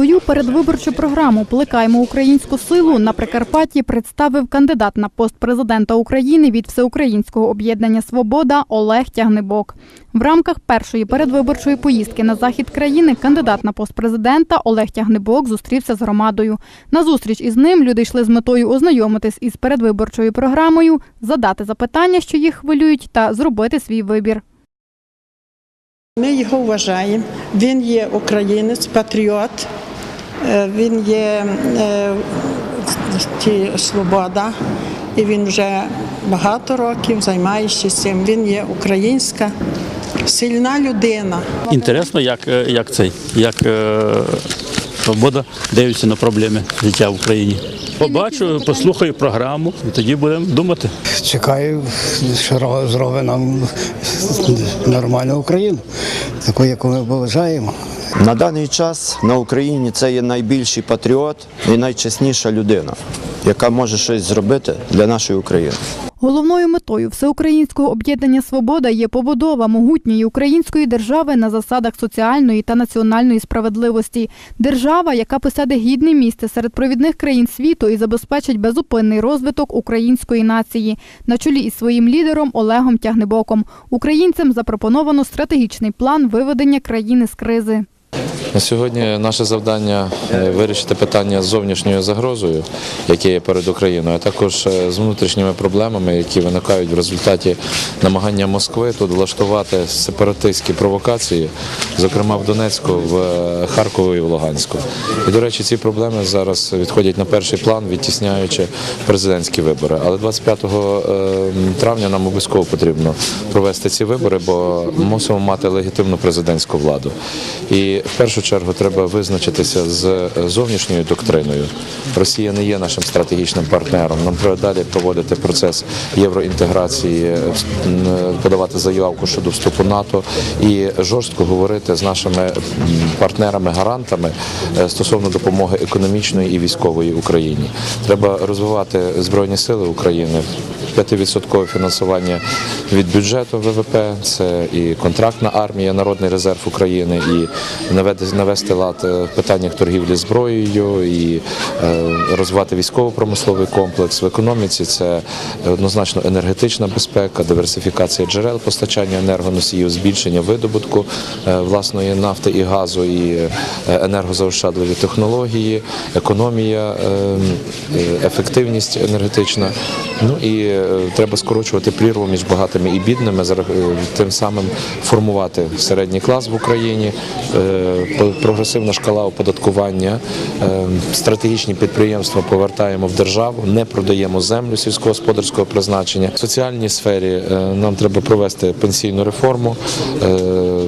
Свою передвиборчу програму Плекаємо українську силу на Прикарпатті представив кандидат на пост президента України від Всеукраїнського об'єднання Свобода Олег Тягнебок. В рамках першої передвиборчої поїздки на захід країни кандидат на пост президента Олег Тягнебок зустрівся з громадою. На зустріч із ним люди йшли з метою ознайомитись із передвиборчою програмою, задати запитання, що їх хвилюють, та зробити свій вибір. Ми його вважаємо. Він є українець, патріот. Е, Він є е, ті, свобода, і він вже багато років займається цим. Він є українська, сильна людина. Інтересно, як, е, як цей, як свобода дивиться на проблеми життя в Україні. Побачу, послухаю програму і тоді будемо думати. Чекаю, що ро- зробить нам нормальну Україну, таку, яку ми бажаємо. На даний час на Україні це є найбільший патріот і найчесніша людина, яка може щось зробити для нашої України. Головною метою Всеукраїнського об'єднання Свобода є побудова могутньої української держави на засадах соціальної та національної справедливості. Держава, яка посяде гідне місце серед провідних країн світу і забезпечить безупинний розвиток української нації. На чолі із своїм лідером Олегом Тягнебоком. Українцям запропоновано стратегічний план виведення країни з кризи. На сьогодні наше завдання е, вирішити питання з зовнішньою загрозою, яке є перед Україною, а також е, з внутрішніми проблемами, які виникають в результаті намагання Москви тут влаштувати сепаратистські провокації, зокрема в Донецьку, в е, Харкові і в Луганську. І, до речі, ці проблеми зараз відходять на перший план, відтісняючи президентські вибори. Але 25 е, травня нам обов'язково потрібно провести ці вибори, бо мусимо мати легітимну президентську владу. І в першу чергу треба визначитися з зовнішньою доктриною. Росія не є нашим стратегічним партнером. Нам треба далі проводити процес євроінтеграції, е, подавати заявку щодо вступу НАТО і жорстко говорити з нашими партнерами-гарантами е, стосовно допомоги економічної і військової Україні. Треба розвивати збройні сили України. 5% фінансування від бюджету ВВП, це і контрактна армія, народний резерв України, і навести лад е, в питаннях торгівлі зброєю, і е, розвивати військово-промисловий комплекс в економіці. Це однозначно енергетична безпека, диверсифікація джерел постачання енергоносіїв, збільшення видобутку е, власної нафти і газу, і енергозаощадливі технології, економія, е, е, ефективність енергетична. Ну і треба скорочувати прірву між багатими і бідними, е, тим самим формувати середній клас в Україні, е, прогресивна шкала оподаткування, е, стратегічні підприємства повертаємо в державу, не продаємо землю сільськогосподарського призначення. В соціальній сфері е, нам треба провести пенсійну реформу, е,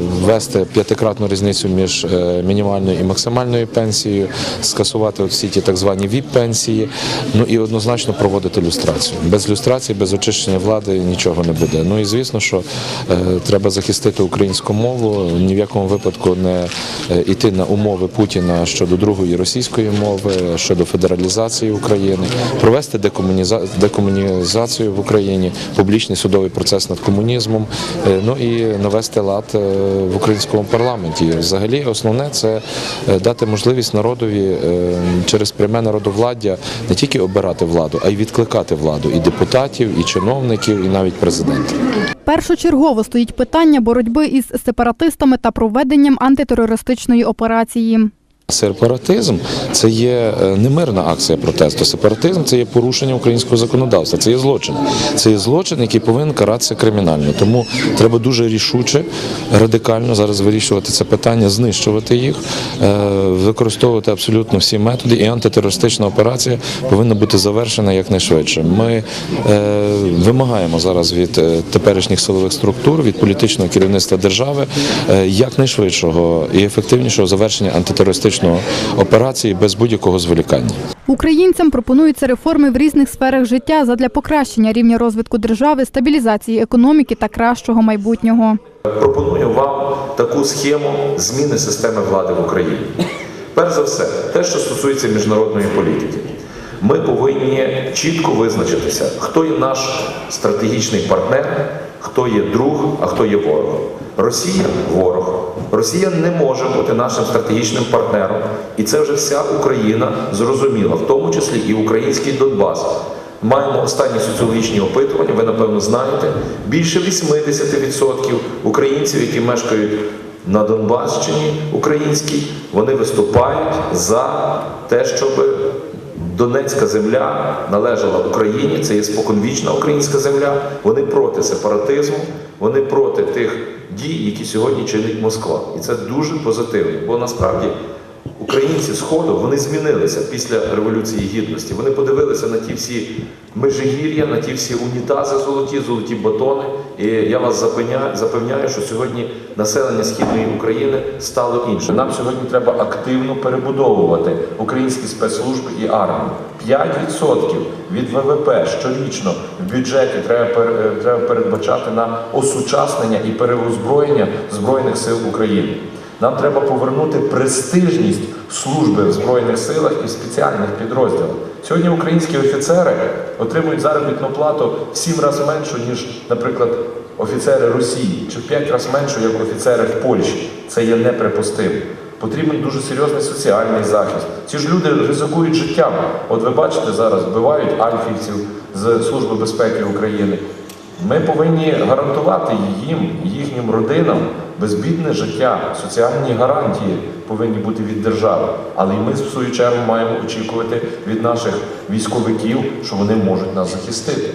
ввести п'ятикратну різницю між е, мінімальною і максимальною пенсією, скасувати всі ті так звані ВІП-пенсії, ну і однозначно проводити люстрацію. Без люстрації, без очищення влади нічого не буде. Ну і звісно, що е, треба захистити українську мову, ні в якому випадку не е, йти на умови Путіна щодо другої російської мови, щодо федералізації України, провести декомуніза- декомунізацію в Україні, публічний судовий процес над комунізмом, е, ну і навести лад е, в українському парламенті. Взагалі, основне це е, дати можливість народові е, через пряме народовладдя не тільки обирати владу, а й відкликати владу і депутатів, і чиновників, і навіть президента. Першочергово стоїть питання боротьби із сепаратистами та проведенням антитерористичної операції. Сепаратизм це є е, не мирна акція протесту. Сепаратизм це є порушення українського законодавства. Це є злочин. Це є злочин, який повинен каратися кримінально. Тому треба дуже рішуче, радикально зараз вирішувати це питання, знищувати їх, е, використовувати абсолютно всі методи. І антитерористична операція повинна бути завершена якнайшвидше. Ми е, вимагаємо зараз від теперішніх силових структур, від політичного керівництва держави якнайшвидшого і ефективнішого завершення антитерористичної операції без будь-якого зволікання. Українцям пропонуються реформи в різних сферах життя задля покращення рівня розвитку держави, стабілізації економіки та кращого майбутнього. Пропоную вам таку схему зміни системи влади в Україні. Перш за все, те, що стосується міжнародної політики. Ми повинні чітко визначитися, хто є наш стратегічний партнер, хто є друг, а хто є ворог. Росія ворог, Росія не може бути нашим стратегічним партнером, і це вже вся Україна зрозуміла, в тому числі і український Донбас. Маємо останні соціологічні опитування, ви напевно знаєте. Більше 80% українців, які мешкають на Донбасщині українській, вони виступають за те, щоб Донецька земля належала Україні, це є споконвічна українська земля. Вони проти сепаратизму, вони проти тих дій, які сьогодні чинить Москва. І це дуже позитивно, бо насправді українці Сходу вони змінилися після Революції Гідності. Вони подивилися на ті всі межигір'я, на ті всі унітази золоті, золоті батони. І я вас запевняю, що сьогодні населення східної України стало іншим. Нам сьогодні треба активно перебудовувати українські спецслужби і армію. 5% від ВВП щорічно в бюджеті треба е, треба передбачати на осучаснення і переозброєння збройних сил України. Нам треба повернути престижність служби в збройних силах і спеціальних підрозділах. Сьогодні українські офіцери отримують заробітну плату в сім разів меншу, ніж, наприклад, офіцери Росії, чи в п'ять разів меншу, як офіцери в Польщі. Це є неприпустимо. Потрібен дуже серйозний соціальний захист. Ці ж люди ризикують життям. От ви бачите зараз, вбивають альфівців з Служби безпеки України. Ми повинні гарантувати їм, їхнім родинам безбідне життя, соціальні гарантії повинні бути від держави. Але й ми, в свою чергу, маємо очікувати від наших військовиків, що вони можуть нас захистити.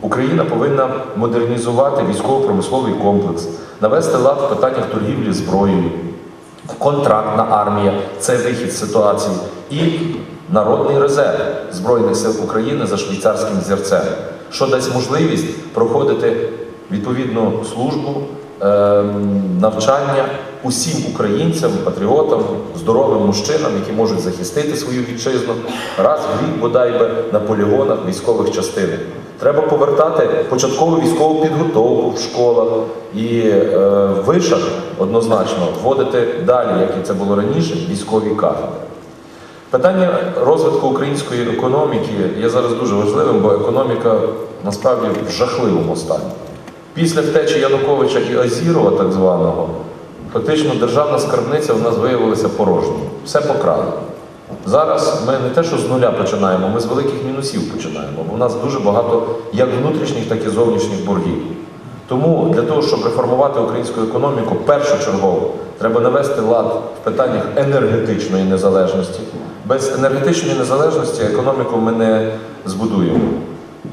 Україна повинна модернізувати військово-промисловий комплекс, навести лад в питаннях торгівлі зброєю, контрактна армія це вихід ситуації, і народний резерв Збройних сил України за швейцарським зірцем, що дасть можливість проходити відповідну службу, ем, навчання усім українцям, патріотам, здоровим мужчинам, які можуть захистити свою вітчизну, раз в рік бодай би на полігонах військових частинах. Треба повертати початкову військову підготовку в школах і е, вишах однозначно вводити далі, як і це було раніше, військові кафедри. Питання розвитку української економіки є зараз дуже важливим, бо економіка насправді в жахливому стані. Після втечі Януковича і Азірова, так званого, фактично державна скарбниця у нас виявилася порожньою. Все покрали. Зараз ми не те, що з нуля починаємо, ми з великих мінусів починаємо, бо в нас дуже багато як внутрішніх, так і зовнішніх боргів. Тому для того, щоб реформувати українську економіку, першочергово треба навести лад в питаннях енергетичної незалежності. Без енергетичної незалежності економіку ми не збудуємо.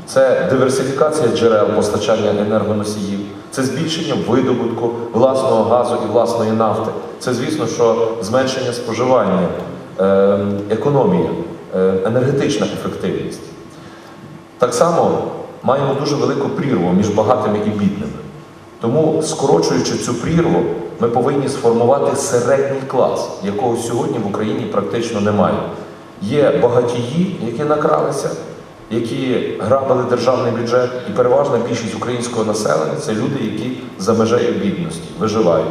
Це диверсифікація джерел постачання енергоносіїв, це збільшення видобутку власного газу і власної нафти. Це, звісно, що зменшення споживання, е, економія, е, енергетична ефективність. Так само маємо дуже велику прірву між багатими і бідними. Тому, скорочуючи цю прірву, ми повинні сформувати середній клас, якого сьогодні в Україні практично немає. Є багатії, які накралися, які грабили державний бюджет, і переважна більшість українського населення це люди, які за межею бідності виживають.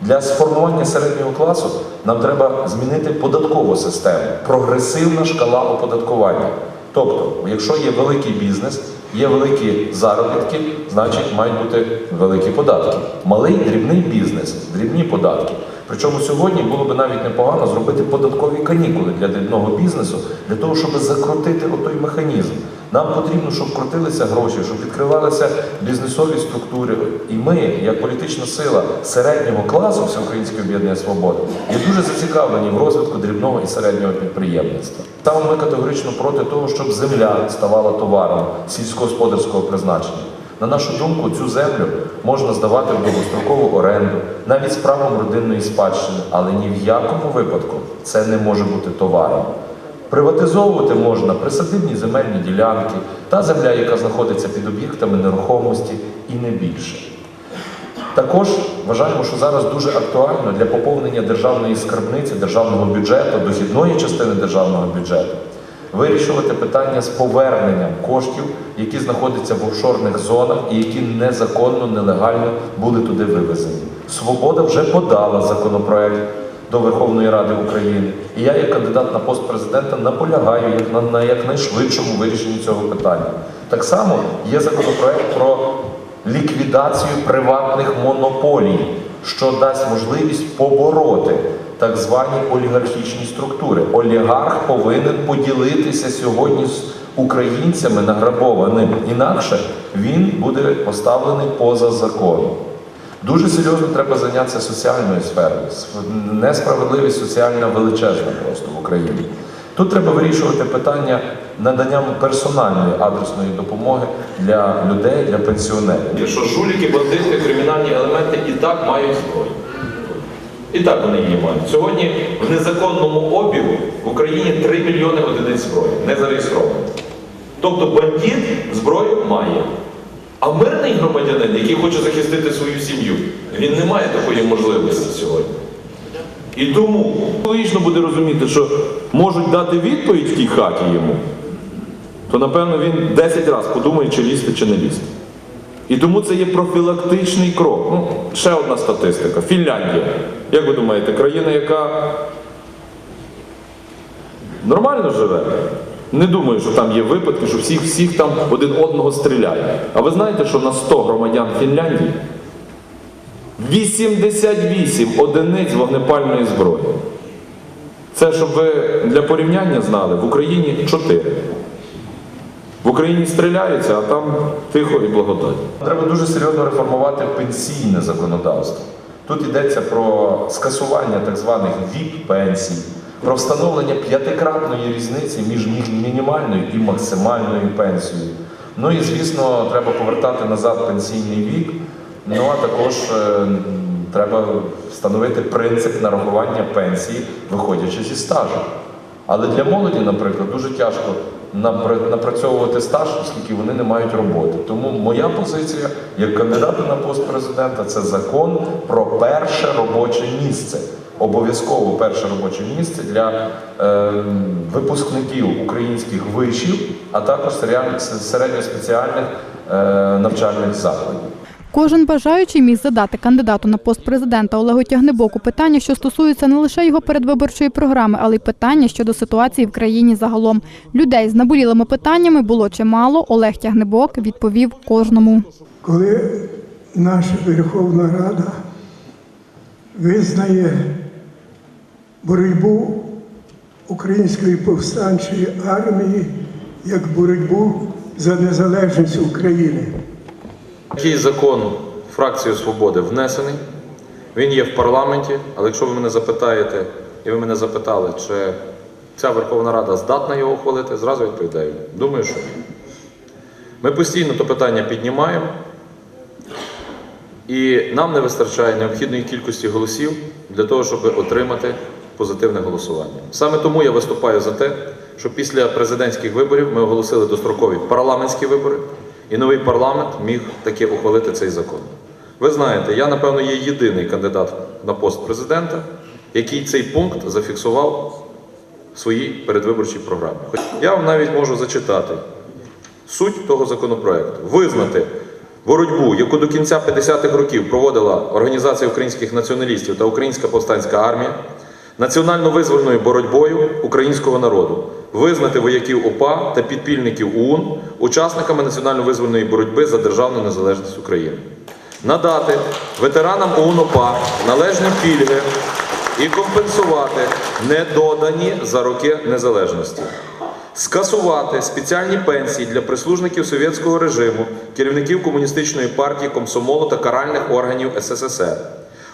Для сформування середнього класу нам треба змінити податкову систему, прогресивна шкала оподаткування. Тобто, якщо є великий бізнес, є великі заробітки, значить мають бути великі податки. Малий дрібний бізнес, дрібні податки. Причому сьогодні було б навіть непогано зробити податкові канікули для дрібного бізнесу, для того, щоб закрутити отой механізм. Нам потрібно, щоб крутилися гроші, щоб відкривалися бізнесові структури. І ми, як політична сила середнього класу Всеукраїнське об'єднання свободи, є дуже зацікавлені в розвитку дрібного і середнього підприємництва. Там ми категорично проти того, щоб земля ставала товаром сільськогосподарського призначення. На нашу думку, цю землю можна здавати в довгострокову оренду, навіть з правом родинної спадщини, але ні в якому випадку це не може бути товаром. Приватизовувати можна присадибні земельні ділянки, та земля, яка знаходиться під об'єктами нерухомості, і не більше. Також вважаємо, що зараз дуже актуально для поповнення державної скарбниці, державного бюджету, дохідної частини державного бюджету вирішувати питання з поверненням коштів, які знаходяться в офшорних зонах і які незаконно, нелегально були туди вивезені. Свобода вже подала законопроект до Верховної Ради України. І я, як кандидат на пост президента, наполягаю як на, на якнайшвидшому вирішенні цього питання. Так само є законопроект про ліквідацію приватних монополій, що дасть можливість побороти так звані олігархічні структури. Олігарх повинен поділитися сьогодні з українцями награбованим. Інакше він буде поставлений поза законом. Дуже серйозно треба зайнятися соціальною сферою. Несправедливість соціальна величезна просто в Україні. Тут треба вирішувати питання надання персональної адресної допомоги для людей, для пенсіонерів. Що жуліки, бандити, кримінальні елементи і так мають зброю. І так вони її мають. Сьогодні в незаконному обігу в Україні 3 мільйони одиниць зброї, не зареєстровано. Тобто бандит зброю має. А мирний громадянин, який хоче захистити свою сім'ю, він не має такої можливості сьогодні. І тому логічно буде розуміти, що можуть дати відповідь в тій хаті йому, то напевно він 10 разів подумає, чи лізти, чи не лізти. І тому це є профілактичний крок. Ну, ще одна статистика. Фінляндія. Як ви думаєте, країна, яка нормально живе? Не думаю, що там є випадки, що всіх, всіх там один одного стріляє. А ви знаєте, що на 100 громадян Фінляндії 88 одиниць вогнепальної зброї. Це, щоб ви для порівняння знали, в Україні 4. В Україні стріляються, а там тихо і благодать. Треба дуже серйозно реформувати пенсійне законодавство. Тут йдеться про скасування так званих ВІП-пенсій, про встановлення п'ятикратної різниці між мінімальною і максимальною пенсією. Ну і звісно, треба повертати назад пенсійний вік. Ну а також е, треба встановити принцип нарахування пенсії, виходячи зі стажу. Але для молоді, наприклад, дуже тяжко напрацьовувати стаж, оскільки вони не мають роботи. Тому моя позиція як кандидата на пост президента це закон про перше робоче місце. Обов'язково перше робоче місце для е, випускників українських вишів, а також середньоспеціальних е, навчальних закладів. Кожен бажаючий міг задати кандидату на пост президента Олегу Тягнебоку питання, що стосуються не лише його передвиборчої програми, але й питання щодо ситуації в країні загалом. Людей з наболілими питаннями було чимало. Олег Тягнебок відповів кожному. коли наша Верховна Рада визнає боротьбу Української повстанчої армії як боротьбу за незалежність України. Такий закон фракцією свободи внесений. Він є в парламенті, але якщо ви мене запитаєте, і ви мене запитали, чи ця Верховна Рада здатна його ухвалити, зразу відповідаю. Думаю, що ні. Ми постійно то питання піднімаємо, і нам не вистачає необхідної кількості голосів для того, щоб отримати позитивне голосування. Саме тому я виступаю за те, щоб після президентських виборів ми оголосили дострокові парламентські вибори, і новий парламент міг таки ухвалити цей закон. Ви знаєте, я напевно є єдиний кандидат на пост президента, який цей пункт зафіксував в своїй передвиборчій програмі. Я вам навіть можу зачитати суть того законопроекту. Визнати боротьбу, яку до кінця 50-х років проводила Організація українських націоналістів та Українська повстанська армія, національно-визвольною боротьбою українського народу, визнати вояків ОПА та підпільників ОУН учасниками національно-визвольної боротьби за державну незалежність України. Надати ветеранам ОУН ОПА належні пільги і компенсувати недодані за роки незалежності. Скасувати спеціальні пенсії для прислужників совєтського режиму, керівників комуністичної партії комсомолу та каральних органів СССР.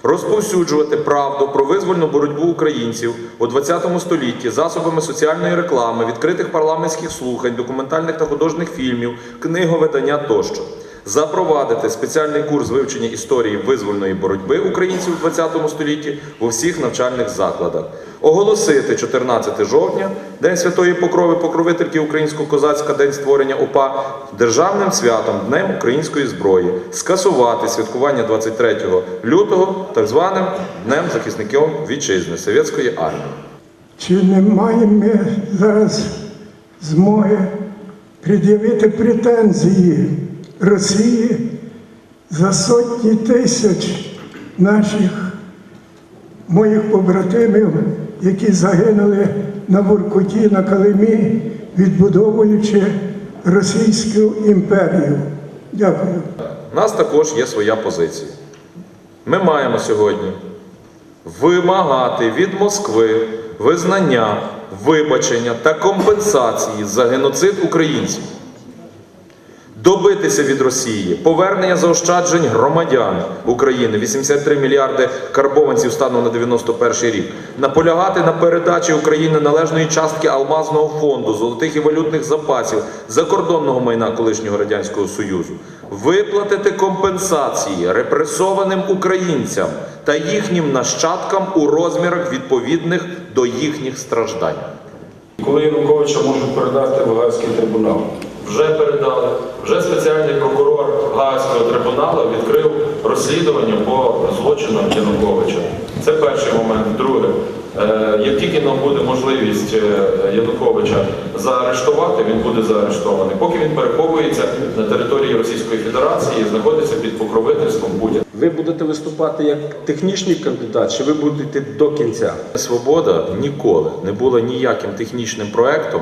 Розповсюджувати правду про визвольну боротьбу українців у ХХ столітті засобами соціальної реклами, відкритих парламентських слухань, документальних та художніх фільмів, книговидання тощо. Запровадити спеціальний курс вивчення історії визвольної боротьби українців у ХХ столітті у всіх навчальних закладах. Оголосити 14 жовтня, День Святої Покрови, покровительки українського козацька, День створення УПА державним святом Днем української зброї, скасувати святкування 23 лютого так званим Днем захисників вітчизни Совєтської армії. Чи не маємо ми зараз змоги пред'явити претензії Росії за сотні тисяч наших моїх побратимів, які загинули на Воркуті, на Калимі, відбудовуючи Російську імперію? Дякую. У нас також є своя позиція. Ми маємо сьогодні вимагати від Москви визнання, вибачення та компенсації за геноцид українців. Добитися від Росії повернення заощаджень громадян України 83 мільярди карбованців станом на 91 рік. Наполягати на передачі Україні належної частки алмазного фонду, золотих і валютних запасів, закордонного майна колишнього радянського союзу, виплатити компенсації репресованим українцям та їхнім нащадкам у розмірах відповідних до їхніх страждань. Коли Януковича можуть передати в Гаазький трибунал? Вже передали. Вже спеціальний прокурор Гаазького трибуналу відкрив розслідування по злочинам Януковича. Це перший момент. Друге, е, як тільки нам буде можливість е, Януковича заарештувати, він буде заарештований. Поки він переховується на території Російської Федерації і знаходиться під покровительством Путіна. Ви будете виступати як технічний кандидат, чи ви будете до кінця? Свобода ніколи не була ніяким технічним проектом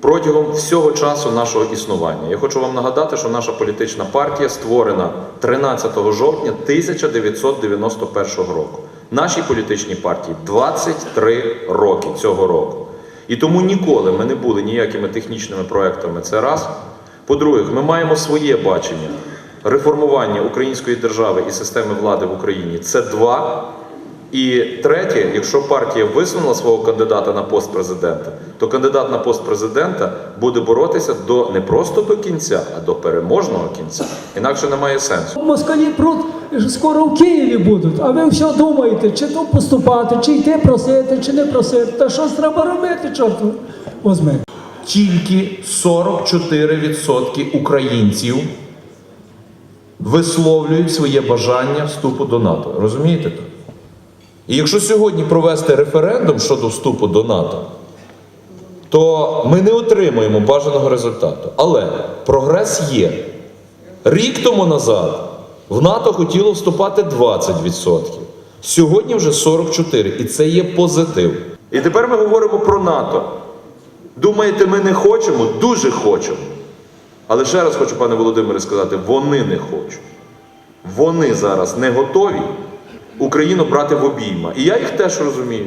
протягом всього часу нашого існування. Я хочу вам нагадати, що наша політична партія створена 13 жовтня 1991 року. Нашій політичній партії 23 роки цього року. І тому ніколи ми не були ніякими технічними проектами. Це раз. По-друге, ми маємо своє бачення реформування української держави і системи влади в Україні. Це два. І третє, якщо партія висунула свого кандидата на пост президента, то кандидат на пост президента буде боротися до не просто до кінця, а до переможного кінця. Інакше немає сенсу. Москалі пруд скоро в Києві будуть, а ви все думаєте, чи то поступати, чи йти просити, чи не просити. Та щось треба робити, чорт возьми. Тільки 44% українців висловлюють своє бажання вступу до НАТО. Розумієте то? І якщо сьогодні провести референдум щодо вступу до НАТО, то ми не отримаємо бажаного результату. Але прогрес є. Рік тому назад в НАТО хотіло вступати 20%. Сьогодні вже 44%. І це є позитив. І тепер ми говоримо про НАТО. Думаєте, ми не хочемо? Дуже хочемо. Але ще раз хочу, пане Володимире, сказати, вони не хочуть. Вони зараз не готові Україну брати в обійма. І я їх теж розумію.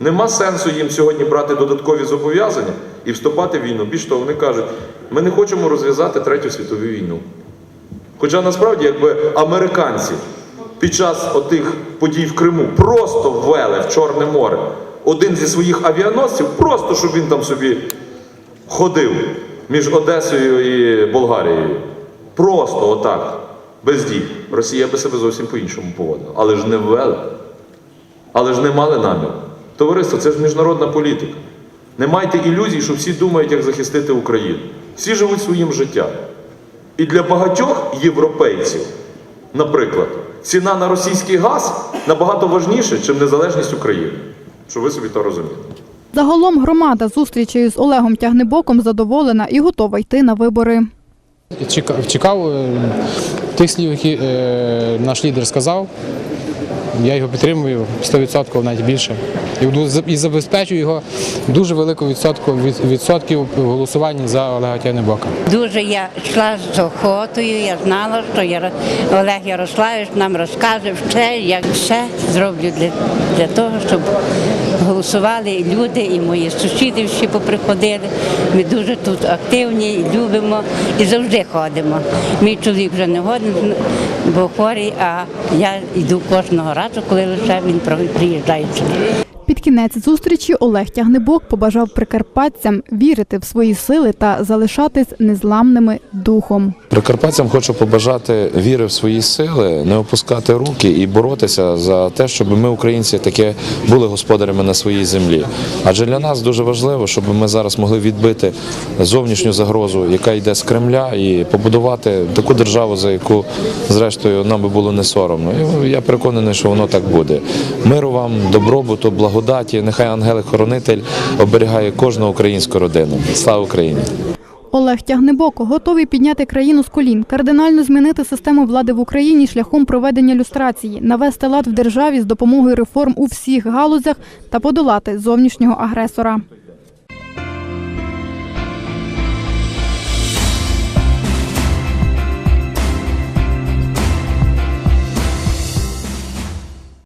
Нема сенсу їм сьогодні брати додаткові зобов'язання і вступати в війну. Більш того, вони кажуть, ми не хочемо розв'язати Третю світову війну. Хоча насправді, якби американці під час отих подій в Криму просто ввели в Чорне море один зі своїх авіаносців, просто щоб він там собі ходив між Одесою і Болгарією. Просто отак, без дій. Росія би себе зовсім по-іншому поводила. Але ж не ввели. Але ж не мали наміру. Товариство, це ж міжнародна політика. Не майте ілюзій, що всі думають, як захистити Україну. Всі живуть своїм життям. І для багатьох європейців, наприклад, ціна на російський газ набагато важніша, ніж незалежність України. Щоб ви собі то розуміли. Загалом громада зустрічею з Олегом Тягнебоком задоволена і готова йти на вибори. Чекав, чекав е, тих слів, які е, наш лідер сказав. Я його підтримую 100% навіть більше. І, забезпечую його дуже велику відсотку відсотків в голосуванні за Олега Тягнебока. Дуже я йшла з охотою, я знала, що Олег Ярославович нам розкаже все, як все зроблю для, для того, щоб голосували люди, і мої сусіди всі поприходили. Ми дуже тут активні, любимо і завжди ходимо. Мій чоловік вже не годен, бо хворий, а я йду кожного разу, коли лише він приїжджає сюди. Під кінець зустрічі Олег Тягнебок побажав прикарпатцям вірити в свої сили та залишатись незламними духом. Прикарпатцям хочу побажати віри в свої сили, не опускати руки і боротися за те, щоб ми, українці, таке були господарями на своїй землі. Адже для нас дуже важливо, щоб ми зараз могли відбити зовнішню загрозу, яка йде з Кремля, і побудувати таку державу, за яку, зрештою, нам би було не соромно. І я переконаний, що воно так буде. Миру вам, добробуту, благодаті. Нехай ангел-хоронитель оберігає кожну українську родину. Слава Україні! Олег Тягнебоко готовий підняти країну з колін, кардинально змінити систему влади в Україні шляхом проведення люстрації, навести лад в державі з допомогою реформ у всіх галузях та подолати зовнішнього агресора.